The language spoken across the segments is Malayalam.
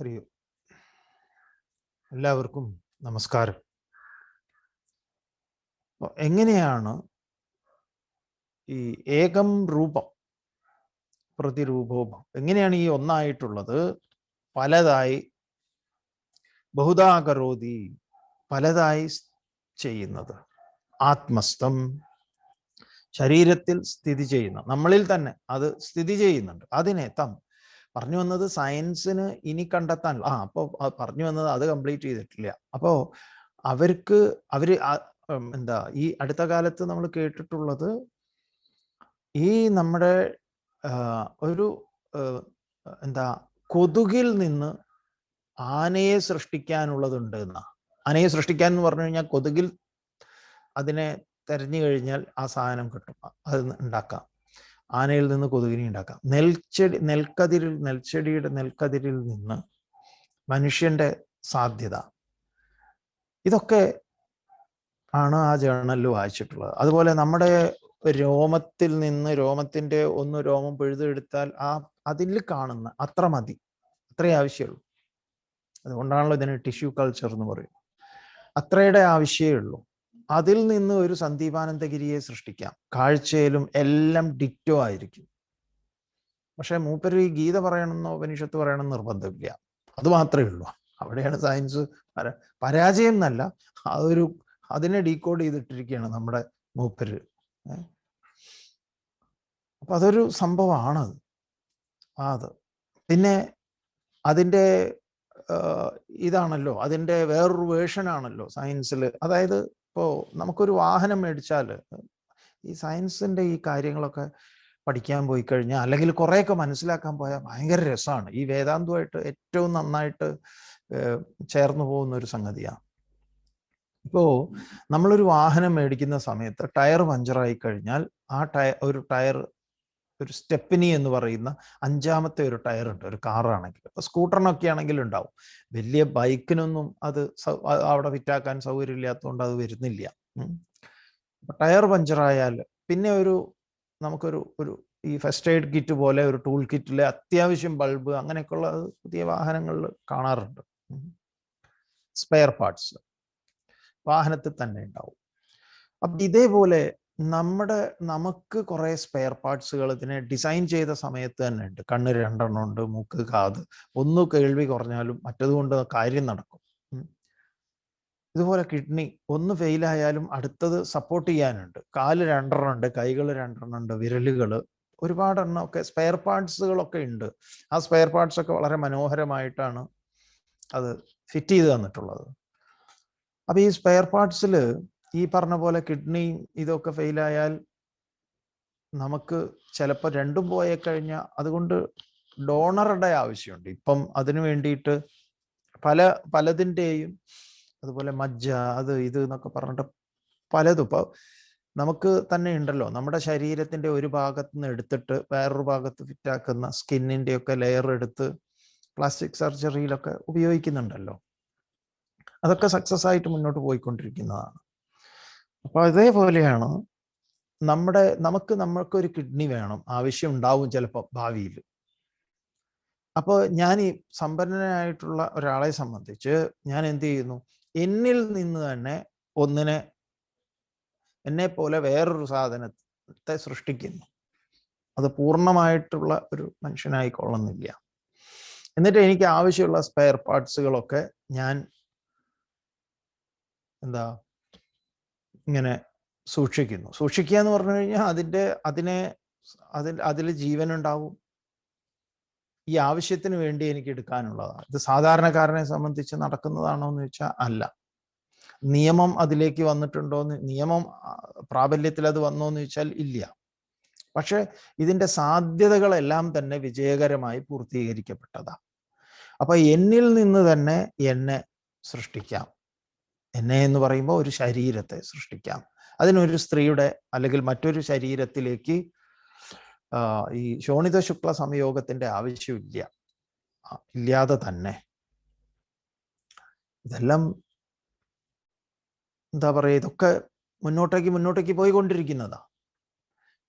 ഹരി എല്ലാവർക്കും നമസ്കാരം. എങ്ങനെയാണ് ഈ ഏകം രൂപം പ്രതിരൂപോപം എങ്ങനെയാണ് ഈ ഒന്നായിട്ടുള്ളത്? പലതായി ബഹുതാകരോതി പലതായി ചെയ്യുന്നത്. ആത്മസ്ഥം ശരീരത്തിൽ സ്ഥിതി ചെയ്യുന്ന നമ്മളിൽ തന്നെ അത് സ്ഥിതി ചെയ്യുന്നുണ്ട്. അതിനെ തം പറഞ്ഞു വന്നത് സയൻസിന് ഇനി കണ്ടെത്താൻ ആ അപ്പോൾ പറഞ്ഞു വന്നത് അത് കംപ്ലീറ്റ് ചെയ്തിട്ടില്ല. അപ്പോൾ അവർക്ക് അവർ എന്താ ഈ അടുത്ത കാലത്ത് നമ്മൾ കേട്ടിട്ടുള്ളത് ഈ നമ്മുടെ ഒരു എന്താ കൊതുകിൽ നിന്ന് ആനയെ സൃഷ്ടിക്കാനുള്ളതുണ്ട് എന്നാ. ആനയെ സൃഷ്ടിക്കാൻ എന്ന് പറഞ്ഞു കഴിഞ്ഞാൽ കൊതുകിൽ അതിനെ തെരഞ്ഞു കഴിഞ്ഞാൽ ആ സാധനം കിട്ടും. അത് ഉണ്ടാക്കാം. ആനയിൽ നിന്ന് കൊതുകിനെ ഉണ്ടാക്കാം. നെൽച്ചെടി നെൽക്കതിരിൽ നെൽച്ചെടിയുടെ നെൽക്കതിരിൽ നിന്ന് മനുഷ്യന്റെ സാധ്യത. ഇതൊക്കെ ആണ് ആ ജേണലിൽ വായിച്ചിട്ടുള്ളത്. അതുപോലെ നമ്മുടെ രോമത്തിൽ നിന്ന് രോമത്തിന്റെ ഒന്ന് രോമം പിഴുതെടുത്താൽ ആ അതിൽ കാണുന്ന അത്ര മതി. അത്രേ ആവശ്യമുള്ളൂ. അതുകൊണ്ടാണല്ലോ ഇതിന് ടിഷ്യൂ കൾച്ചർ എന്ന് പറയുന്നത്. അത്രയുടെ ആവശ്യമേ ഉള്ളൂ. അതിൽ നിന്ന് ഒരു സന്ദീപാനന്ദഗിരിയെ സൃഷ്ടിക്കാം. കാഴ്ചയിലും എല്ലാം ഡിറ്റോ ആയിരിക്കും. പക്ഷെ മൂപ്പര് ഈ ഗീത പറയണമെന്നോ ഉപനിഷത്ത് പറയണമെന്ന് നിർബന്ധമില്ല. അത് മാത്രമേ ഉള്ളൂ. അവിടെയാണ് സയൻസ് പര പരാജയം എന്നല്ല അതൊരു അതിനെ ഡീകോഡ് ചെയ്തിട്ടിരിക്കുകയാണ് നമ്മുടെ മൂപ്പര്? അപ്പൊ അതൊരു സംഭവമാണ് അത്. പിന്നെ അതിന്റെ ഇതാണല്ലോ അതിന്റെ വേറൊരു വേർഷൻ ആണല്ലോ സയൻസിൽ അതായത് ഇപ്പോൾ നമുക്കൊരു വാഹനം മേടിച്ചാൽ ഈ സയൻസിന്റെ ഈ കാര്യങ്ങളൊക്കെ പഠിക്കാൻ പോയി കഴിഞ്ഞാൽ അല്ലെങ്കിൽ കുറേയൊക്കെ മനസ്സിലാക്കാൻ പോയാൽ ഭയങ്കര രസമാണ് ഈ വേദാന്തമായിട്ട് ഏറ്റവും നന്നായിട്ട് ചേർന്ന് പോകുന്ന ഒരു സംഗതിയാണ് ഇപ്പോൾ നമ്മളൊരു വാഹനം മേടിക്കുന്ന സമയത്ത് ടയർ പഞ്ചറായി കഴിഞ്ഞാൽ ആ ടയർ ഒരു ടയർ ഒരു സ്റ്റെപ്പിനി എന്ന് പറയുന്ന അഞ്ചാമത്തെ ഒരു ടയർ ഉണ്ട് ഒരു കാറാണെങ്കിൽ ഇപ്പൊ സ്കൂട്ടറിനൊക്കെ ആണെങ്കിലും ഉണ്ടാവും. വലിയ ബൈക്കിനൊന്നും അത് അവിടെ ഫിറ്റാക്കാൻ സൗകര്യം ഇല്ലാത്തതുകൊണ്ട് അത് വരുന്നില്ല. ടയർ പഞ്ചറായാൽ പിന്നെ ഒരു നമുക്കൊരു ഒരു ഈ ഫസ്റ്റ് എയ്ഡ് കിറ്റ് പോലെ ഒരു ടൂൾ കിറ്റിലെ അത്യാവശ്യം ബൾബ് അങ്ങനെയൊക്കെയുള്ള പുതിയ വാഹനങ്ങളിൽ കാണാറുണ്ട്. സ്പെയർ പാർട്സ് വാഹനത്തിൽ തന്നെ ഉണ്ടാവും. അപ്പൊ ഇതേപോലെ നമ്മുടെ നമുക്ക് കുറെ സ്പെയർ പാർട്സുകൾ ഇതിനെ ഡിസൈൻ ചെയ്ത സമയത്ത് തന്നെ ഉണ്ട്. കണ്ണ് രണ്ടെണ്ണം ഉണ്ട് മൂക്ക് കാത്. ഒന്ന് കേൾവി കുറഞ്ഞാലും മറ്റതുകൊണ്ട് കാര്യം നടക്കും. ഇതുപോലെ കിഡ്നി ഒന്ന് ഫെയിലായാലും അടുത്തത് സപ്പോർട്ട് ചെയ്യാനുണ്ട്. കാൽ രണ്ടെണ്ണം ഉണ്ട് കൈകൾ രണ്ടെണ്ണം ഉണ്ട് വിരലുകൾ. ഒരുപാട് എണ്ണം ഒക്കെ സ്പെയർ പാർട്സുകളൊക്കെ ഉണ്ട്. ആ സ്പെയർ പാർട്സ് ഒക്കെ വളരെ മനോഹരമായിട്ടാണ് അത് ഫിറ്റ് ചെയ്ത് തന്നിട്ടുള്ളത്. അപ്പൊ ഈ സ്പെയർ പാർട്സിൽ ഈ പറഞ്ഞ പോലെ കിഡ്നിയും ഇതൊക്കെ ഫെയിലായാൽ നമുക്ക് ചിലപ്പോൾ രണ്ടും പോയി കഴിഞ്ഞാൽ അതുകൊണ്ട് ഡോണറുടെ ആവശ്യമുണ്ട്. ഇപ്പം അതിനു വേണ്ടിയിട്ട് പല പലതിന്റെയും അതുപോലെ മജ്ജ അത് ഇത് എന്നൊക്കെ പറഞ്ഞിട്ട് പലതും. ഇപ്പോൾ നമുക്ക് തന്നെ ഉണ്ടല്ലോ. നമ്മുടെ ശരീരത്തിന്റെ ഒരു ഭാഗത്ത് നിന്ന് എടുത്തിട്ട് വേറൊരു ഭാഗത്ത് ഫിറ്റാക്കുന്ന സ്കിന്നിന്റെയൊക്കെ ലെയർ എടുത്ത് പ്ലാസ്റ്റിക് സർജറിയിലൊക്കെ ഉപയോഗിക്കുന്നുണ്ടല്ലോ. അതൊക്കെ സക്സസ് ആയിട്ട് മുന്നോട്ട് പോയിക്കൊണ്ടിരിക്കുന്നതാണ്. അപ്പൊ അതേപോലെയാണ് നമ്മുടെ നമുക്ക് നമ്മൾക്കൊരു കിഡ്നി വേണം ആവശ്യം ഉണ്ടാവും ചിലപ്പോൾ ഭാവിയിൽ. അപ്പോൾ ഞാൻ ഈ സമ്പന്നനായിട്ടുള്ള ഒരാളെ സംബന്ധിച്ച് ഞാൻ എന്ത് ചെയ്യുന്നു? എന്നിൽ നിന്ന് തന്നെ ഒന്നിനെ എന്നെ പോലെ വേറൊരു സാധനത്തെ സൃഷ്ടിക്കുന്നു. അത് പൂർണമായിട്ടുള്ള ഒരു മനുഷ്യനായിക്കൊള്ളുന്നില്ല. എന്നിട്ട് എനിക്ക് ആവശ്യമുള്ള സ്പെയർ പാർട്സുകളൊക്കെ ഞാൻ എന്താ ഇങ്ങനെ സൂക്ഷിക്കുന്നു. സൂക്ഷിക്കുക എന്ന് പറഞ്ഞു കഴിഞ്ഞാൽ അതിന്റെ അതിനെ അതിൽ അതിൽ ജീവൻ ഉണ്ടാവും ഈ ആവശ്യത്തിന് വേണ്ടി എനിക്ക് എടുക്കാനുള്ളതാണ്. ഇത് സാധാരണക്കാരനെ സംബന്ധിച്ച് നടക്കുന്നതാണോ എന്ന് ചോദിച്ചാൽ അല്ല. നിയമം അതിലേക്ക് വന്നിട്ടുണ്ടോ എന്ന് നിയമം പ്രാബല്യത്തിൽ അത് വന്നോ എന്ന് ചോദിച്ചാൽ ഇല്ല. പക്ഷെ ഇതിന്റെ സാധ്യതകളെല്ലാം തന്നെ വിജയകരമായി പൂർത്തീകരിക്കപ്പെട്ടതാണ്. അപ്പൊ എന്നിൽ നിന്ന് തന്നെ എന്നെ സൃഷ്ടിക്കാം. എന്നെ എന്ന് പറയുമ്പോൾ ഒരു ശരീരത്തെ സൃഷ്ടിക്കാം. അതിനൊരു സ്ത്രീയുടെ അല്ലെങ്കിൽ മറ്റൊരു ശരീരത്തിലേക്ക് ഈ ശോണിത ശുക്ല സംയോഗത്തിന്റെ ആവശ്യമില്ല. ഇല്ലാതെ തന്നെ. ഇതെല്ലാം എന്താ പറയുക ഇതൊക്കെ മുന്നോട്ടേക്ക് മുന്നോട്ടേക്ക് പോയിക്കൊണ്ടിരിക്കുന്നതാ.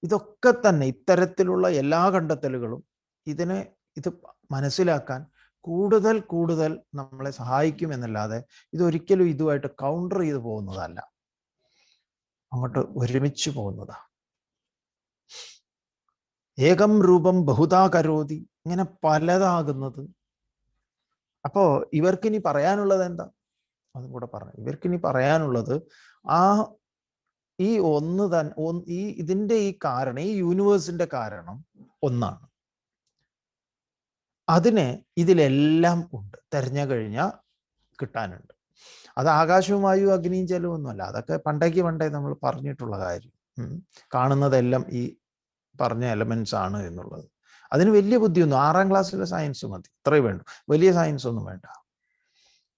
ഇതൊക്കെ തന്നെ ഇത്തരത്തിലുള്ള എല്ലാ കണ്ടെത്തലുകളും ഇതിനെ ഇത് മനസ്സിലാക്കാൻ കൂടുതൽ കൂടുതൽ നമ്മളെ സഹായിക്കും എന്നല്ലാതെ ഇതൊരിക്കലും ഇതുമായിട്ട് കൗണ്ടർ ചെയ്ത് പോകുന്നതല്ല. അങ്ങോട്ട് ഒരുമിച്ച് പോകുന്നതാ. ഏകം രൂപം ബഹുതാ കരോതി ഇങ്ങനെ പലതാകുന്നത്. അപ്പോ ഇവർക്കിനി പറയാനുള്ളത് എന്താ? അതും കൂടെ പറഞ്ഞു. ഇവർക്കിനി പറയാനുള്ളത് ആ ഈ ഒന്ന് തന്നെ ഈ ഇതിന്റെ ഈ കാരണം ഈ യൂണിവേഴ്സിന്റെ കാരണം ഒന്നാണ്. അതിന് ഇതിലെല്ലാം ഉണ്ട്. തെരഞ്ഞു കഴിഞ്ഞാൽ കിട്ടാനുണ്ട്. അത് ആകാശവും വായു അഗ്നിയും ജലവും ഒന്നുമല്ല അതൊക്കെ പണ്ടേക്ക് പണ്ടേ നമ്മൾ പറഞ്ഞിട്ടുള്ള കാര്യം. കാണുന്നതെല്ലാം ഈ പറഞ്ഞ എലമെന്റ്സ് ആണ് എന്നുള്ളത്. അതിന് വലിയ ബുദ്ധിയൊന്നും ആറാം ക്ലാസ്സിലെ സയൻസ് മതി. ഇത്രയും വേണ്ടു. വലിയ സയൻസ് ഒന്നും വേണ്ട.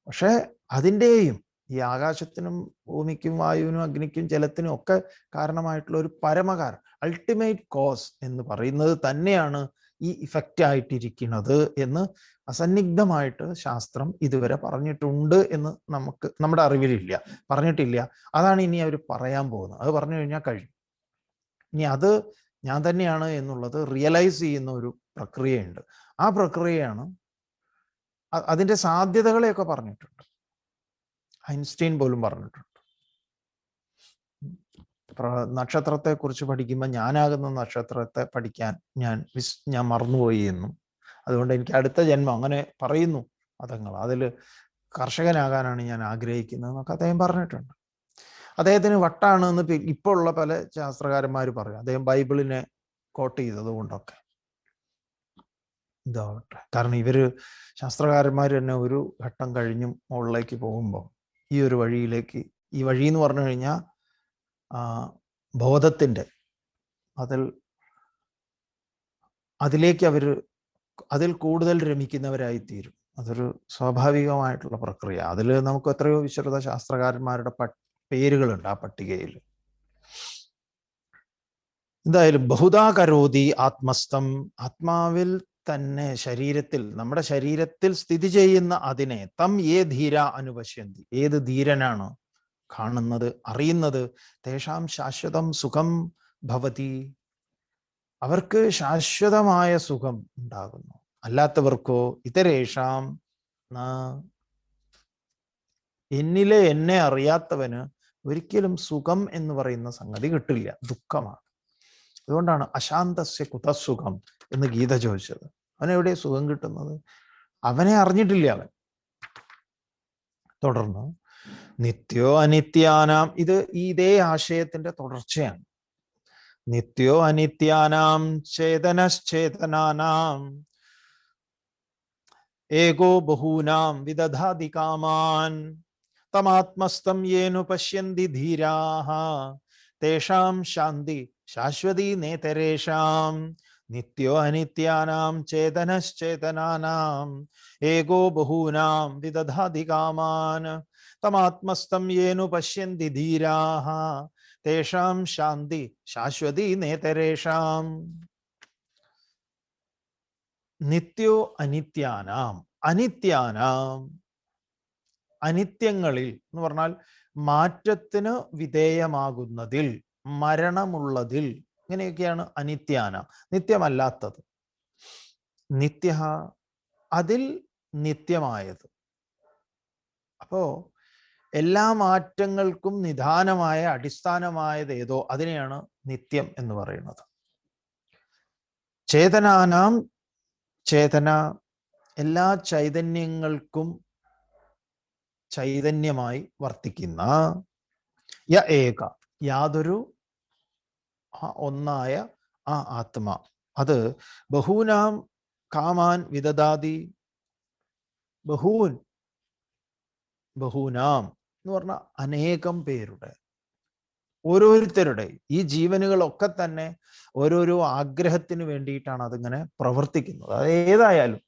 പക്ഷേ അതിന്റെയും ഈ ആകാശത്തിനും ഭൂമിക്കും വായുവിനും അഗ്നിക്കും ജലത്തിനും ഒക്കെ കാരണമായിട്ടുള്ള ഒരു പരമകാരണം അൾട്ടിമേറ്റ് കോസ് എന്ന് പറയുന്നത് തന്നെയാണ് ഈ ഇഫക്റ്റ് ആയിട്ടിരിക്കുന്നത് എന്ന് അസന്നിഗ്ധമായിട്ട് ശാസ്ത്രം ഇതുവരെ പറഞ്ഞിട്ടുണ്ട് എന്ന് നമുക്ക് നമ്മുടെ അറിവിലില്ല. പറഞ്ഞിട്ടില്ല. അതാണ് ഇനി അവർ പറയാൻ പോകുന്നത്. അത് പറഞ്ഞു കഴിഞ്ഞാൽ കഴിയും. ഇനി അത് ഞാൻ തന്നെയാണ് എന്നുള്ളത് റിയലൈസ് ചെയ്യുന്ന ഒരു പ്രക്രിയയുണ്ട്. ആ പ്രക്രിയയാണ് അതിന്റെ സാധ്യതകളെയൊക്കെ പറഞ്ഞിട്ടുണ്ട്. ഐൻസ്റ്റീൻ പോലും പറഞ്ഞിട്ടുണ്ട്. നക്ഷത്രത്തെക്കുറിച്ച് പഠിക്കുമ്പോൾ ഞാനാകുന്ന നക്ഷത്രത്തെ പഠിക്കാൻ ഞാൻ വിസ് ഞാൻ മറന്നുപോയി എന്നും. അതുകൊണ്ട് എനിക്ക് അടുത്ത ജന്മം അങ്ങനെ പറയുന്നു മതങ്ങൾ. അതിൽ കർഷകനാകാനാണ് ഞാൻ ആഗ്രഹിക്കുന്നത് എന്നൊക്കെ അദ്ദേഹം പറഞ്ഞിട്ടുണ്ട്. അദ്ദേഹത്തിന് വട്ടാണ് എന്ന് ഇപ്പോൾ ഉള്ള പല ശാസ്ത്രകാരന്മാർ പറയും. അദ്ദേഹം ബൈബിളിനെ കോട്ട് ചെയ്തത് കൊണ്ടൊക്കെ ഇതാവട്ടെ. കാരണം ഇവർ ശാസ്ത്രകാരന്മാർ തന്നെ ഒരു ഘട്ടം കഴിഞ്ഞും മുകളിലേക്ക് പോകുമ്പോൾ ഈ ഒരു വഴിയിലേക്ക് ഈ വഴി എന്ന് പറഞ്ഞു കഴിഞ്ഞാൽ ബോധത്തിന്റെ അതിൽ അതിലേക്ക് അവർ അതിൽ കൂടുതൽ രമിക്കുന്നവരായി തീരും അതൊരു സ്വാഭാവികമായിട്ടുള്ള പ്രക്രിയ. അതിൽ നമുക്ക് എത്രയോ വിശ്രുത ശാസ്ത്രകാരന്മാരുടെ പേരുകളുണ്ട് ആ പട്ടികയിൽ. എന്തായാലും ബഹുതാ കരോതി ആത്മസ്ഥം ആത്മാവിൽ തന്നെ ശരീരത്തിൽ നമ്മുടെ ശരീരത്തിൽ സ്ഥിതി ചെയ്യുന്ന അതിനെ തം ഏ ധീര അനുപശ്യന്തി. ഏത് ധീരനാണ് കാണുന്നത് അറിയുന്നത്. തേഷാം ശാശ്വതം സുഖം ഭവതി. അവർക്ക് ശാശ്വതമായ സുഖം ഉണ്ടാകുന്നു. അല്ലാത്തവർക്കോ ഇതരേഷാം എന്നിലെ എന്നെ അറിയാത്തവന് ഒരിക്കലും സുഖം എന്ന് പറയുന്ന സംഗതി കിട്ടില്ല. ദുഃഖമാണ്. അതുകൊണ്ടാണ് അശാന്തസ്യ കുതസുഖം എന്ന് ഗീത ചോദിച്ചത്. അവനെവിടെ സുഖം കിട്ടുന്നത്? അവനെ അറിഞ്ഞിട്ടില്ല അവൻ. തുടർന്ന് നിത്യോ അനിത്യാനാം. ഇത് ഇതേ ആശയത്തിന്റെ തുടർച്ചയാണ്. നിത്യോ അനിത്യാനാം ചേതനശ്ചേതനാനാം. ഏകോ ബഹൂനാം വിദധാതി കാമാൻ തമാത്മസ്തം യേനു പശ്യന്തി ധീരാഹ. തേഷാം ശാന്തി ശാശ്വതി നേതരേഷാം. നിത്യോ അനിത്യാനാം ചേതനശ്ചേതനാനാം. ഏകോ ബഹൂനാം വിദധാതി കാമാൻ തമാത്മസ്തം യേനു പശ്യന്തി ധീരാഹ. തേഷാം ശാന്തി ശാശ്വതി നേതരേഷാം. നിത്യോ അനിത്യാനാം. അനിത്യാനാം. അനിത്യങ്ങളിൽ എന്ന് പറഞ്ഞാൽ മാറ്റത്തിന് വിധേയമാകുന്നതിൽ മരണമുള്ളതിൽ ഇങ്ങനെയൊക്കെയാണ് അനിത്യാനാം. നിത്യമല്ലാത്തത്. നിത്യ അതിൽ നിത്യമായത്. അപ്പോ എല്ലാ മാറ്റങ്ങൾക്കും നിധാനമായ അടിസ്ഥാനമായത് ഏതോ അതിനെയാണ് നിത്യം എന്ന് പറയുന്നത്. ചേതനാനാം ചേതന എല്ലാ ചൈതന്യങ്ങൾക്കും ചൈതന്യമായി വർത്തിക്കുന്ന യ ഏക യാതൊരു ഒന്നായ ആ ആത്മ. അത് ബഹൂനാം കാമാൻ വിദദാതി ബഹൂൻ ബഹൂനാം എന്ന് പറഞ്ഞ അനേകം പേരുടെ. ഓരോരുത്തരുടെ. ഈ ജീവനുകളൊക്കെ തന്നെ ഓരോരോ ആഗ്രഹത്തിന് വേണ്ടിയിട്ടാണ് അതിങ്ങനെ പ്രവർത്തിക്കുന്നത്. അത് ഏതായാലും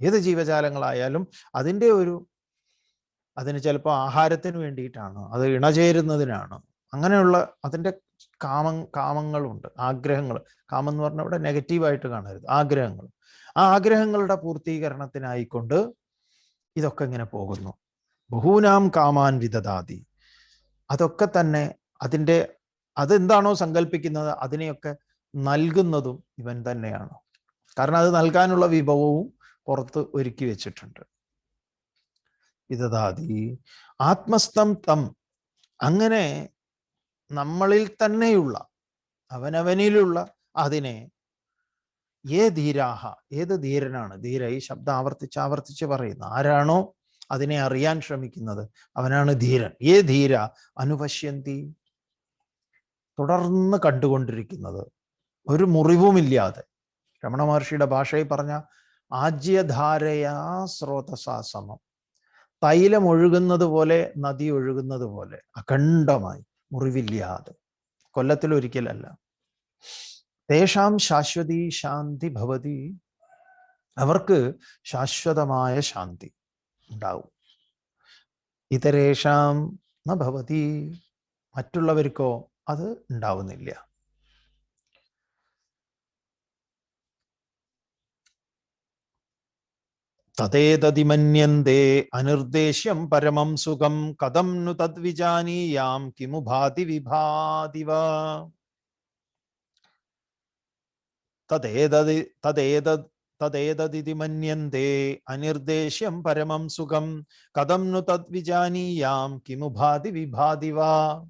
ഏത് ജീവജാലങ്ങളായാലും അതിന്റെ ഒരു അതിന് ചിലപ്പോൾ ആഹാരത്തിന് വേണ്ടിയിട്ടാണ് അത് ഇണചേരുന്നതിനാണ്. അങ്ങനെയുള്ള അതിന്റെ കാമ കാമങ്ങളുണ്ട് ആഗ്രഹങ്ങൾ. കാമം എന്ന് പറഞ്ഞാൽ ഇവിടെ നെഗറ്റീവായിട്ട് കാണരുത് ആഗ്രഹങ്ങൾ. ആ ആഗ്രഹങ്ങളുടെ പൂർത്തീകരണത്തിനായിക്കൊണ്ട് ഇതൊക്കെ ഇങ്ങനെ പോകുന്നു. ബഹൂനാം കാമാൻ വിദദാതി. അതൊക്കെ തന്നെ അതിന്റെ അതെന്താണോ സങ്കല്പിക്കുന്നത് അതിനെയൊക്കെ നൽകുന്നതും ഇവൻ തന്നെയാണ്. കാരണം അത് നൽകാനുള്ള വിഭവവും പുറത്ത് ഒരുക്കി വെച്ചിട്ടുണ്ട്. വിധദാതി ആത്മസ്ഥം തം. അങ്ങനെ നമ്മളിൽ തന്നെയുള്ള അവനവനിലുള്ള അതിനെ ഏ ധീരാഹ ഏത് ധീരനാണ്? ധീര ഈ ശബ്ദം ആവർത്തിച്ച് ആവർത്തിച്ച് പറയുന്നു ആരാണോ അതിനെ അറിയാൻ ശ്രമിക്കുന്നത്. അവനാണ് ധീരൻ. ഏ ധീര അനുപശ്യന്തി തുടർന്ന് കണ്ടുകൊണ്ടിരിക്കുന്നത്. ഒരു മുറിവുമില്ലാതെ. രമണ മഹർഷിയുടെ ഭാഷയിൽ പറഞ്ഞ ആജ്യധാരയാ സ്രോതസാസമം തൈലം ഒഴുകുന്നത് പോലെ നദി ഒഴുകുന്നത് പോലെ. അഖണ്ഡമായി. മുറിവില്ലാതെ. കൊല്ലത്തിൽ ഒരിക്കലല്ല. തേഷാം ശാശ്വതി ശാന്തി ഭവതി. അവർക്ക് ശാശ്വതമായ ശാന്തി. ഉണ്ടാവും. ഇതരേഷാം ന ഭവതി മറ്റുള്ളവർക്കോ അത് ഉണ്ടാവുന്നില്ല. തതേതതിമന്യന്തേ അനിർദ്ദേശ്യം പരമം സുഖം കഥം നു തദ്വിജാനീയാം കിമു ഭാതി വിഭാതിവ. തതേതതി തതേതത് തതേതതിതി മന്യന്തേ അനിർദ്ദേശ്യം പരമം സുഖം. കഥം നു തദ്വിജാനീയാം കിമു ഭാതി വിഭാതി വാ.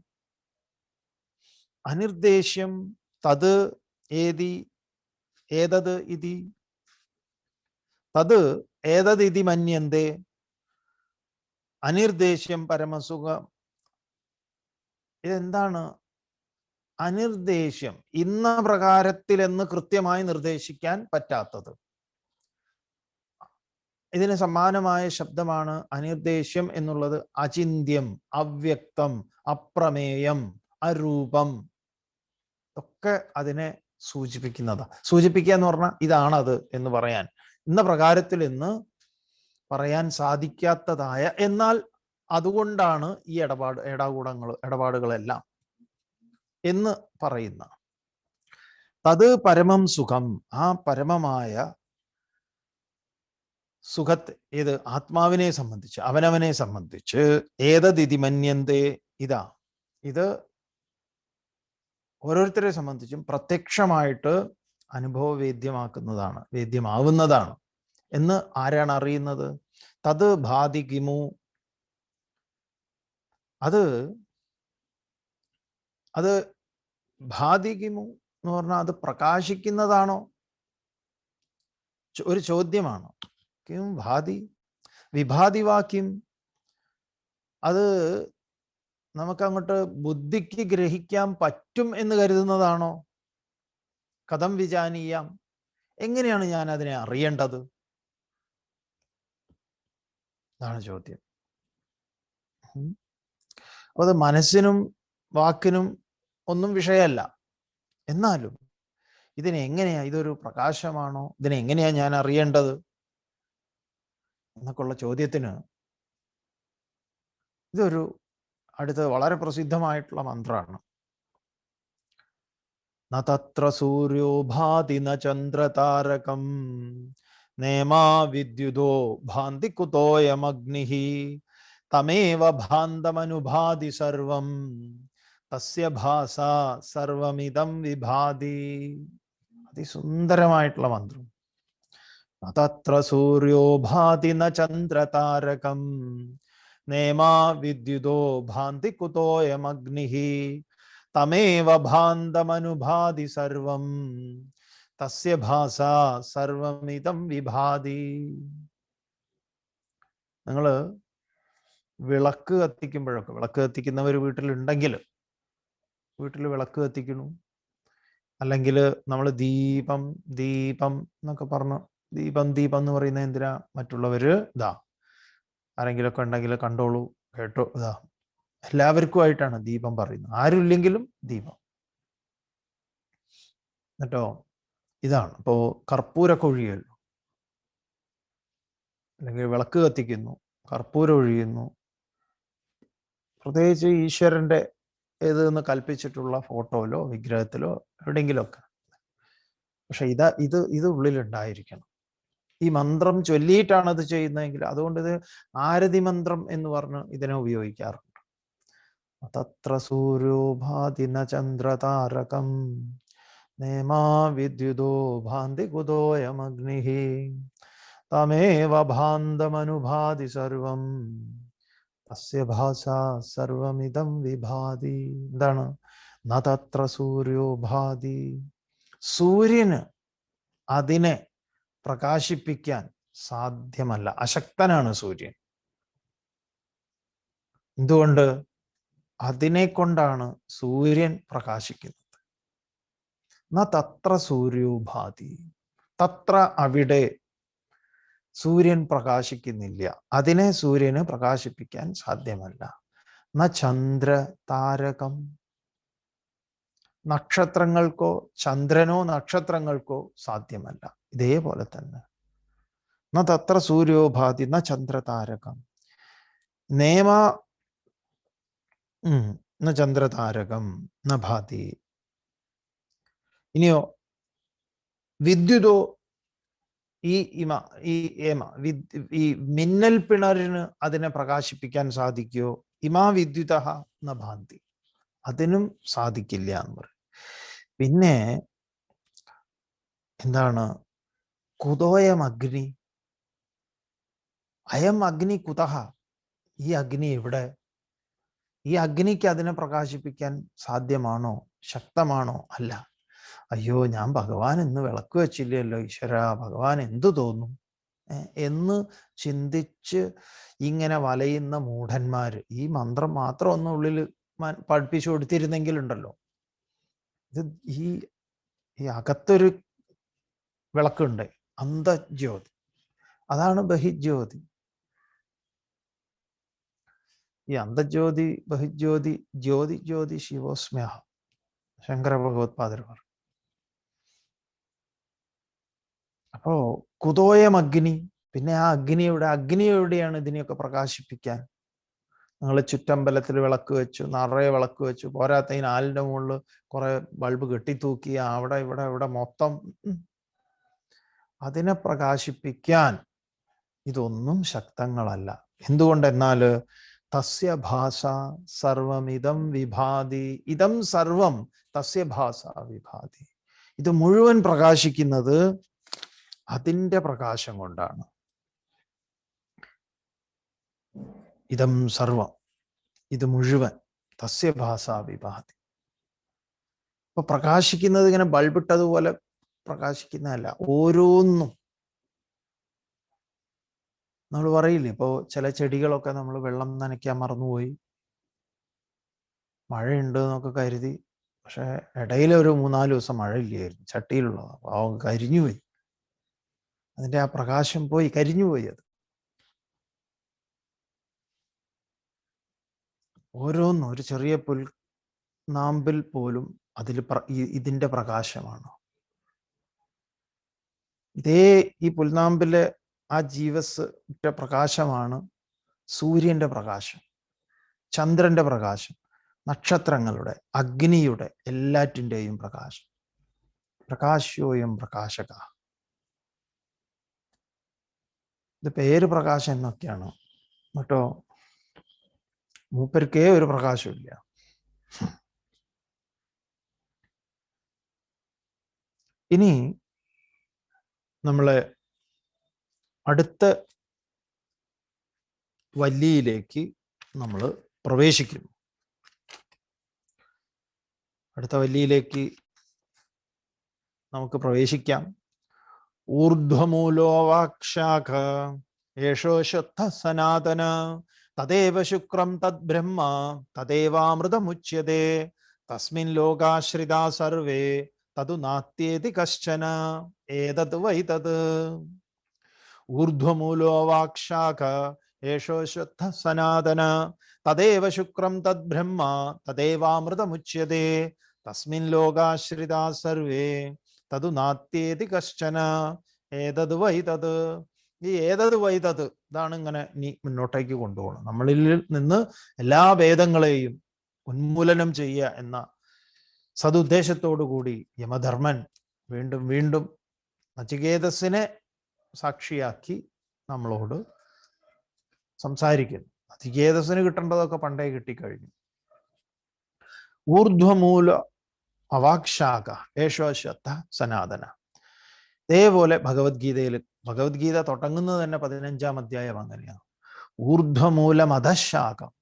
അനിർദ്ദേശ്യം തത് ഏതി ഏതത് ഇതി? തത് ഏതത് ഇതി മന്യന്തേ അനിർദ്ദേശ്യം പരമസുഖം. ഇതെന്താണ്? അനിർദ്ദേശ്യം ഇന്ന പ്രകാരത്തിലെന്ന് കൃത്യമായി നിർദ്ദേശിക്കാൻ പറ്റാത്തത്. ഇതിന് സമാനമായ ശബ്ദമാണ് അനിർദ്ദേശ്യം എന്നുള്ളത് അചിന്ത്യം അവ്യക്തം അപ്രമേയം അരൂപം. ഒക്കെ അതിനെ സൂചിപ്പിക്കുന്നത്. സൂചിപ്പിക്കുക എന്ന് പറഞ്ഞാൽ ഇതാണത് എന്ന് പറയാൻ. ഇന്ന പ്രകാരത്തിൽ ഇന്ന് പറയാൻ സാധിക്കാത്തതായ എന്നാൽ അതുകൊണ്ടാണ് ഈ ഇടപാട് ഇടകൂടങ്ങൾ ഇടപാടുകളെല്ലാം എന്ന് പറയുന്ന. തത് പരമം സുഖം. ആ പരമമായ സുഖത്തെ ഏത് ആത്മാവിനെ സംബന്ധിച്ച് അവനവനെ സംബന്ധിച്ച് ഏതതിഥി മന്യന്തേ ഇതാ. ഇത് ഓരോരുത്തരെ സംബന്ധിച്ചും പ്രത്യക്ഷമായിട്ട് അനുഭവവേദ്യമാക്കുന്നതാണ് വേദ്യമാവുന്നതാണ്. എന്ന് ആരാണ് അറിയുന്നത്? തത് ബാധിക്കുമു അത് അത് ബാധിക്കുമു എന്ന് പറഞ്ഞാൽ അത് പ്രകാശിക്കുന്നതാണോ? ഒരു ചോദ്യമാണ്? കിം ഭാതി വിഭാതി വാക്യം അത് നമുക്കങ്ങോട്ട് ബുദ്ധിക്ക് ഗ്രഹിക്കാൻ പറ്റും എന്ന് കരുതുന്നതാണോ? കഥം വിചാനീയാം. എങ്ങനെയാണ് ഞാൻ അതിനെ അറിയേണ്ടത്? അതാണ് ചോദ്യം. അപ്പൊ അത് മനസ്സിനും വാക്കിനും ഒന്നും വിഷയമല്ല. എന്നാലും ഇതിനെങ്ങനെയാ ഇതൊരു പ്രകാശമാണോ? ഇതിനെങ്ങനെയാ ഞാൻ അറിയേണ്ടത് എന്നൊക്കെയുള്ള ചോദ്യത്തിന് ഇതൊരു അടുത്ത വളരെ പ്രസിദ്ധമായിട്ടുള്ള മന്ത്രമാണ് നത്ര സൂര്യോ ഭാതി ന ചന്ദ്രതാരകം നേമാ വിദ്യുതോ ഭാന്തി കുതോയമഗ്നി തമേവ ഭാന്തമനുഭാതി സർവം തസ്യ ഭാസ സർവമിതം വിഭാതി. അതിസുന്ദരമായിട്ടുള്ള മന്ത്രം. തത്ര സൂര്യോ ഭാതി ന ചന്ദ്രതാരകം. നേമാ വിദ്യുതോ ഭാന്തി കുതോയമഗ്നി തമേവ ഭാന്തമനുഭാതി സർവം. തസ്യ ഭാസ സർവമിതം വിഭാതി. നിങ്ങൾ വിളക്ക് കത്തിക്കുമ്പോഴൊക്കെ വിളക്ക് കത്തിക്കുന്നവർ വീട്ടിലുണ്ടെങ്കിൽ വീട്ടിൽ വിളക്ക് കത്തിക്കണു. അല്ലെങ്കിൽ നമ്മൾ ദീപം ദീപം എന്നൊക്കെ പറഞ്ഞു ദീപം ദീപം എന്ന് പറയുന്ന എന്തിനാ? മറ്റുള്ളവര് ഇതാ ആരെങ്കിലൊക്കെ ഉണ്ടെങ്കിൽ കണ്ടോളൂ കേട്ടോ ഇതാ. എല്ലാവർക്കും ആയിട്ടാണ് ദീപം പറയുന്നത്. ആരുമില്ലെങ്കിലും ദീപം. എന്നിട്ടോ ഇതാണ്. ഇപ്പോ കർപ്പൂരൊക്കെ ഒഴിയല്ലോ അല്ലെങ്കിൽ വിളക്ക് കത്തിക്കുന്നു കർപ്പൂരം ഒഴിയുന്നു പ്രത്യേകിച്ച് ഈശ്വരന്റെ ഏത് എന്ന് കൽപ്പിച്ചിട്ടുള്ള ഫോട്ടോയിലോ വിഗ്രഹത്തിലോ എവിടെയെങ്കിലുമൊക്കെ പക്ഷെ ഇതാ ഇത് ഇത് ഉള്ളിലുണ്ടായിരിക്കണം. ഈ മന്ത്രം ചൊല്ലിയിട്ടാണ് അത് ചെയ്യുന്നതെങ്കിൽ അതുകൊണ്ട് ഇത് ആരതി മന്ത്രം എന്ന് പറഞ്ഞ് ഇതിനെ ഉപയോഗിക്കാറുണ്ട്. തത്ര സൂര്യോ ഭാതി താരകം ചന്ദ്രതാരകം നേമാ വിദ്യുതോ ഭാന്തി കുതോയമഗ്നി തമേവ ഭാന്തമനുഭാതി സർവം ഭാഷ സർവമിതം വിഭാതി. എന്താണ്? നതത്ര തത്ര സൂര്യോ ഭാതി സൂര്യന് അതിനെ പ്രകാശിപ്പിക്കാൻ സാധ്യമല്ല. അശക്തനാണ് സൂര്യൻ. എന്തുകൊണ്ട്? അതിനെ കൊണ്ടാണ് സൂര്യൻ പ്രകാശിക്കുന്നത്. തത്ര സൂര്യോപാധി. തത്ര അവിടെ സൂര്യൻ പ്രകാശിക്കുന്നില്ല. അതിനെ സൂര്യന് പ്രകാശിപ്പിക്കാൻ സാധ്യമല്ല. ന ചന്ദ്ര താരകം. നക്ഷത്രങ്ങൾക്കോ ചന്ദ്രനോ നക്ഷത്രങ്ങൾക്കോ സാധ്യമല്ല. ഇതേപോലെ തന്നെ. ന തത്ര സൂര്യോഭാതി ന ചന്ദ്രതാരകം. നേമ ന ചന്ദ്രതാരകം ന ഭാതി. ഇനിയോ വിദ്യുതോ ഈ ഇമ ഈ ഏമ ഈ മിന്നൽ പിണറിന് അതിനെ പ്രകാശിപ്പിക്കാൻ സാധിക്കുമോ ഇമാ വിദ്യുത ന ഭാന്തി അതിനും സാധിക്കില്ല എന്ന് പറയും. പിന്നെ എന്താണ്? കുതോയം അഗ്നി. അയം അഗ്നി കുതഹ. ഈ അഗ്നി എവിടെ? ഈ അഗ്നിക്ക് അതിനെ പ്രകാശിപ്പിക്കാൻ സാധ്യമാണോ? ശക്തമാണോ? അല്ല. അയ്യോ ഞാൻ ഭഗവാൻ എന്ന് വിളക്ക് വെച്ചില്ലല്ലോ ഈശ്വര. ഭഗവാൻ എന്തു തോന്നും? എന്ന് ചിന്തിച്ച് ഇങ്ങനെ വലയുന്ന മൂഢന്മാര്. ഈ മന്ത്രം മാത്രം ഒന്ന് ഉള്ളിൽ പഠിപ്പിച്ചു കൊടുത്തിരുന്നെങ്കിലുണ്ടല്ലോ. ഇത് ഈ അകത്തൊരു വിളക്കുണ്ട്. അന്തജ്യോതി അതാണ് ബഹിജ്യോതി. ഈ അന്തജ്യോതി ബഹിജ്യോതി ജ്യോതി ജ്യോതി ശിവോസ്മ്യാഹ. ശങ്കര ഭഗവത്പാദർ പറഞ്ഞു അപ്പോ കുതോയം അഗ്നി പിന്നെ ആ അഗ്നിയുടെ അഗ്നി എവിടെയാണ് ഇതിനെയൊക്കെ പ്രകാശിപ്പിക്കാൻ. നിങ്ങൾ ചുറ്റമ്പലത്തിൽ വിളക്ക് വെച്ചു നിറയെ വിളക്ക് വെച്ചു. പോരാത്തതിന് ആലിന്റെ മുകളിൽ കുറെ ബൾബ് കെട്ടിത്തൂക്കി അവിടെ ഇവിടെ ഇവിടെ മൊത്തം. അതിനെ പ്രകാശിപ്പിക്കാൻ ഇതൊന്നും ശക്തങ്ങളല്ല. എന്തുകൊണ്ടെന്നാൽ തസ്യ ഭാഷ സർവമിതം വിഭാതി ഇതം സർവം തസ്യ ഭാഷ വിഭാതി. ഇത് മുഴുവൻ പ്രകാശിക്കുന്നത് അതിന്റെ പ്രകാശം കൊണ്ടാണ്. ഇതം സർവം ഇത് മുഴുവൻ തസ്യ ഭാഷ വിഭാതി. ഇപ്പൊ പ്രകാശിക്കുന്നത് ഇങ്ങനെ ബൾബിട്ടതുപോലെ പ്രകാശിക്കുന്നതല്ല ഓരോന്നും. നമ്മൾ പറയില്ലേ ഇപ്പോ ചില ചെടികളൊക്കെ നമ്മൾ വെള്ളം നനയ്ക്കാൻ മറന്നുപോയി. മഴയുണ്ട് എന്നൊക്കെ കരുതി. പക്ഷെ ഇടയിൽ ഒരു മൂന്നാൽ ദിവസം മഴ ഇല്ലായിരുന്നു ചട്ടിയിലുള്ളതാണ് പാവം കരിഞ്ഞുപോയി അതിന്റെ ആ പ്രകാശം പോയി കരിഞ്ഞുപോയി അത്. ഓരോന്നും ഒരു ചെറിയ പുൽ നാമ്പിൽ പോലും അതിൽ ഇതിന്റെ പ്രകാശമാണ്. ഇതേ ഈ പുൽനാമ്പിലെ ആ ജീവസ് പ്രകാശമാണ് സൂര്യന്റെ പ്രകാശം ചന്ദ്രന്റെ പ്രകാശം നക്ഷത്രങ്ങളുടെ അഗ്നിയുടെ എല്ലാറ്റിന്റെയും പ്രകാശം. പ്രകാശോയം പ്രകാശക. ഇത് പേര് പ്രകാശം എന്നൊക്കെയാണ്. കേട്ടോ? മൂപ്പർക്കേ ഒരു പ്രകാശമില്ല ഇനി നമ്മളെ അടുത്ത വല്ലിയിലേക്ക് നമ്മൾ പ്രവേശിക്കുന്നു. അടുത്ത വല്ലിയിലേക്ക് നമുക്ക് പ്രവേശിക്കാം. ഊർധ്വമൂലോവാക്ഷാഖ യേശോ ശുദ്ധ സനാതന തദേവ ശുക്രം തദ് ബ്രഹ്മ തദേവാമൃതമുച്യതേ തസ്മിൻ ലോകാശ്രിതാ സർവേ തതു നാത്യേതി കശ്ചന ഏതത് വൈ തത്? ഊർധ്വമൂലോവാക്ഷാഖ യേശോ ഏഷോശ്വത്ഥ സനാതന തദേവ ശുക്രം തദ് ബ്രഹ്മ തദേവാമൃതമുച്യത്തെ തസ്മിൻ ലോകാശ്രിതാ സർവേ തതു നാത്യേതി കശ്ചന ഏതത് വൈ തത്? ഈ ഏതത് വൈ തത് ഇതാണ് ഇങ്ങനെ ഇനി മുന്നോട്ടേക്ക് കൊണ്ടുപോകണം. നമ്മളിൽ നിന്ന് എല്ലാ വേദങ്ങളെയും ഉന്മൂലനം ചെയ്യുക എന്ന സതുദ്ദേശത്തോടു കൂടി യമധർമ്മൻ വീണ്ടും വീണ്ടും നചികേതസിനെ സാക്ഷിയാക്കി നമ്മളോട് സംസാരിക്കുന്നു. നചികേതസിന് കിട്ടേണ്ടതൊക്കെ പണ്ടേ കിട്ടിക്കഴിഞ്ഞു. ഊർധ്വമൂല അവാക്ഷാക യേശോശ്വത്ത സനാതന. ഇതേപോലെ ഭഗവത്ഗീതയിൽ ഭഗവത്ഗീത തുടങ്ങുന്നത് തന്നെ പതിനഞ്ചാം അധ്യായം അങ്ങനെയാണ്. ഊർധ്വമൂല അധശാഖം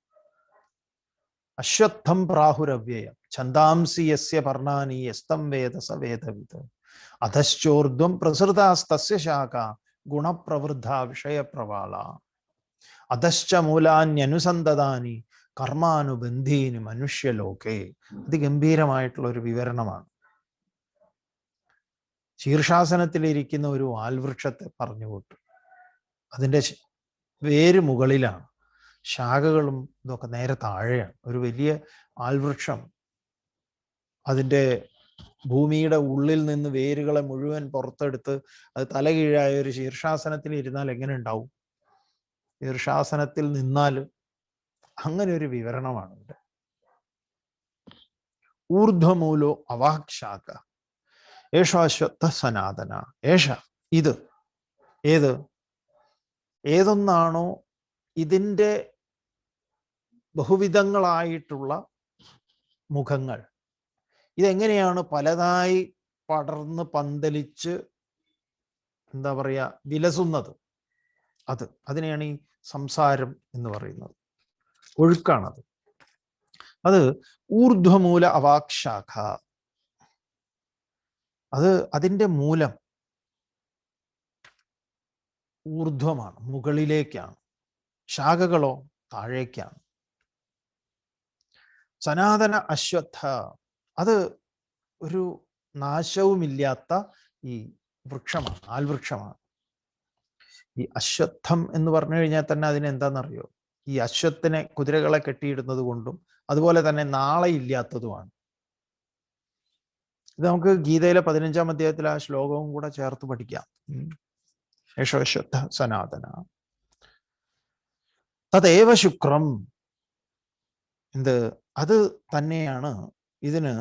അശ്വത്ഥം പ്രാഹുരവ്യയം. ഛന്ദാംസി യസ്യ പർണാനി യസ്തം വേദ സ വേദവിത്. അധശ്ചോർധം പ്രസൃതാസ്തസ്യ ശാഖ ഗുണപ്രവൃദ്ധ വിഷയപ്രവാള. അധശ്ച മൂലാന്യനുസന്തതാനി കർമാനുബന്ധീനി മനുഷ്യലോകെ. അതിഗംഭീരമായിട്ടുള്ള ഒരു വിവരണമാണ്. ശീർഷാസനത്തിലിരിക്കുന്ന ഒരു ആൽവൃക്ഷത്തെ പറഞ്ഞുകൊട്ടു അതിന്റെ വേര് മുകളിലാണ്. ശാഖകളും ഇതൊക്കെ നേരെ താഴെയാണ്. ഒരു വലിയ ആൽവൃക്ഷം അതിന്റെ ഭൂമിയുടെ ഉള്ളിൽ നിന്ന് വേരുകളെ മുഴുവൻ പുറത്തെടുത്ത് അത് തലകീഴായ ഒരു ശീർഷാസനത്തിൽ ഇരുന്നാൽ എങ്ങനെ ഉണ്ടാവും? ശീർഷാസനത്തിൽ നിന്നാൽ അങ്ങനെ ഒരു വിവരണമാണ് ഇവിടെ. ഊർധ്വമൂലോ അവാക്ഷാക ഏഷാശ്വത്ത സനാതന. ഏഷ ഇത്. ഏത്? ഏതൊന്നാണോ ഇതിന്റെ ബഹുവിധങ്ങളായിട്ടുള്ള മുഖങ്ങൾ. ഇതെങ്ങനെയാണ് പലതായി പടർന്ന് പന്തലിച്ച് എന്താ പറയുക വിലസുന്നത്? അത് അതിനെയാണ് ഈ സംസാരം എന്ന് പറയുന്നത്. ഒഴുക്കാണത്. അത് ഊർധ്വമൂല അവാക്ഷാഖ അത് അതിന്റെ മൂലം ഊർധ്വമാണ് മുകളിലേക്കാണ്. ശാഖകളോ താഴേക്കാണ്. സനാതന അശ്വത്ഥ. അത് ഒരു നാശവുമില്ലാത്ത ഈ വൃക്ഷമാണ് ആൽവൃക്ഷമാണ്. ഈ അശ്വത്ഥം എന്ന് പറഞ്ഞു കഴിഞ്ഞാൽ തന്നെ അതിനെന്താണെന്നറിയോ ഈ അശ്വത്തിനെ കുതിരകളെ കെട്ടിയിടുന്നത് കൊണ്ടും അതുപോലെ തന്നെ നാളെ ഇല്ലാത്തതുമാണ് ഇത് നമുക്ക് ഗീതയിലെ പതിനഞ്ചാം അധ്യായത്തിൽ ആ ശ്ലോകവും കൂടെ ചേർത്ത് പഠിക്കാം. യശോശ്വത്ഥ സനാതന. തദേവ ശുക്രം എന്ത്? അത് തന്നെയാണ് ഇതിന്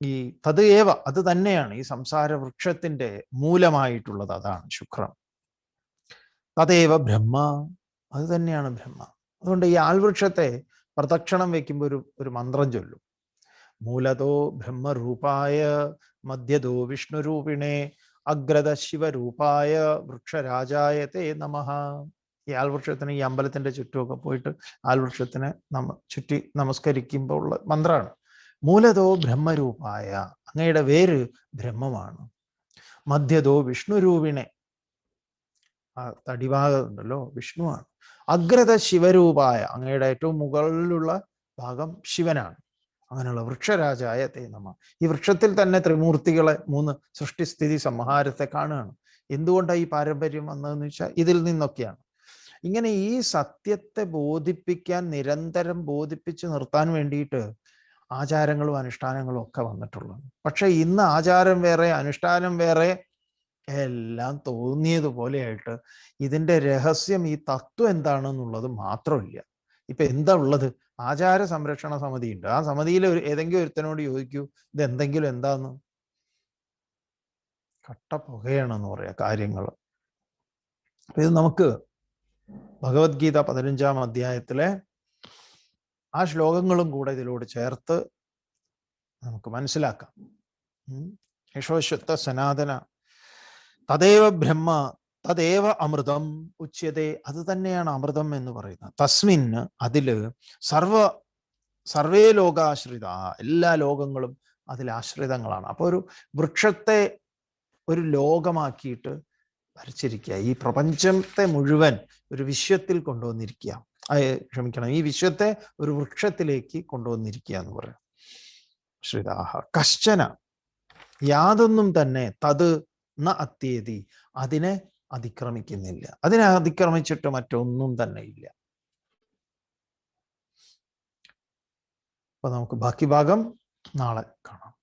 ഈ തത് ഏവ അത് തന്നെയാണ് ഈ സംസാര വൃക്ഷത്തിന്റെ മൂലമായിട്ടുള്ളത്. അതാണ് ശുക്രം. തദേവ ബ്രഹ്മ അത് തന്നെയാണ് ബ്രഹ്മ. അതുകൊണ്ട് ഈ ആൽവൃക്ഷത്തെ പ്രദക്ഷിണം വെക്കുമ്പോൾ ഒരു ഒരു മന്ത്രം ചൊല്ലും. മൂലതോ ബ്രഹ്മരൂപായ മധ്യതോ വിഷ്ണുരൂപിണേ അഗ്രത ശിവരൂപായ വൃക്ഷരാജായ തേ നമഃ ഈ ആൽവൃക്ഷത്തിന് ഈ അമ്പലത്തിന്റെ ചുറ്റുമൊക്കെ പോയിട്ട് ആൽവൃക്ഷത്തിനെ നമ്മ ചുറ്റി നമസ്കരിക്കുമ്പോൾ ഉള്ള മന്ത്രമാണ് മൂലതോ ബ്രഹ്മരൂപായ അങ്ങയുടെ വേര് ബ്രഹ്മമാണ്. മധ്യതോ വിഷ്ണുരൂപിണെ. ആ തടിഭാഗമുണ്ടല്ലോ വിഷ്ണുവാണ്. അഗ്രത ശിവരൂപായ അങ്ങയുടെ ഏറ്റവും മുകളിലുള്ള ഭാഗം ശിവനാണ്. അങ്ങനെയുള്ള വൃക്ഷരാജായ തേ നമ ഈ വൃക്ഷത്തിൽ തന്നെ ത്രിമൂർത്തികളെ മൂന്ന് സൃഷ്ടിസ്ഥിതി സംഹാരത്തെ കാണുകയാണ്. എന്തുകൊണ്ടാണ് ഈ പാരമ്പര്യം വന്നതെന്ന് വെച്ചാൽ ഇതിൽ നിന്നൊക്കെയാണ്. ഇങ്ങനെ ഈ സത്യത്തെ ബോധിപ്പിക്കാൻ നിരന്തരം ബോധിപ്പിച്ചു നിർത്താൻ വേണ്ടിയിട്ട് ആചാരങ്ങളും അനുഷ്ഠാനങ്ങളും ഒക്കെ വന്നിട്ടുള്ളത് പക്ഷെ ഇന്ന് ആചാരം വേറെ അനുഷ്ഠാനം വേറെ എല്ലാം തോന്നിയതുപോലെയായിട്ട് ഇതിന്റെ രഹസ്യം ഈ തത്വം എന്താണെന്നുള്ളത് മാത്രമില്ല. ഇപ്പൊ എന്താ ഉള്ളത്? ആചാര സംരക്ഷണ സമിതി ഉണ്ട്. ആ സമിതിയിൽ ഒരു ഏതെങ്കിലും ഒരുത്തനോട് ചോദിക്കൂ ഇത് എന്തെങ്കിലും എന്താന്ന്? കട്ട പുകയാണെന്ന് പറയാ കാര്യങ്ങൾ. ഇത് നമുക്ക് ഭഗവത്ഗീത പതിനഞ്ചാം അധ്യായത്തിലെ ആ ശ്ലോകങ്ങളും കൂടെ ഇതിലൂടെ ചേർത്ത് നമുക്ക് മനസ്സിലാക്കാം. യശോശ്വത്ത സനാതന. തദേവ ബ്രഹ്മ തദേവ അമൃതം ഉച്യതേ അത് തന്നെയാണ് അമൃതം എന്ന് പറയുന്നത്. തസ്മിൻ അതിൽ സർവ സർവേ ലോകാശ്രിത എല്ലാ ലോകങ്ങളും അതിൽ ആശ്രിതങ്ങളാണ്. അപ്പോൾ ഒരു വൃക്ഷത്തെ ഒരു ലോകമാക്കിയിട്ട് വരച്ചിരിക്കുക. ഈ പ്രപഞ്ചത്തെ മുഴുവൻ ഒരു വിശ്വത്തിൽ കൊണ്ടുവന്നിരിക്കുക. ക്ഷമിക്കണം. ഈ വിശ്വത്തെ ഒരു വൃക്ഷത്തിലേക്ക് കൊണ്ടുവന്നിരിക്കുക എന്ന് പറയാം. ശ്രീദാഹ കശ്ചന. യാതൊന്നും തന്നെ തത് ന അത്യേതി. അതിനെ അതിക്രമിക്കുന്നില്ല. അതിനെ അതിക്രമിച്ചിട്ട് മറ്റൊന്നും തന്നെ ഇല്ല. അപ്പൊ നമുക്ക് ബാക്കി ഭാഗം നാളെ കാണാം.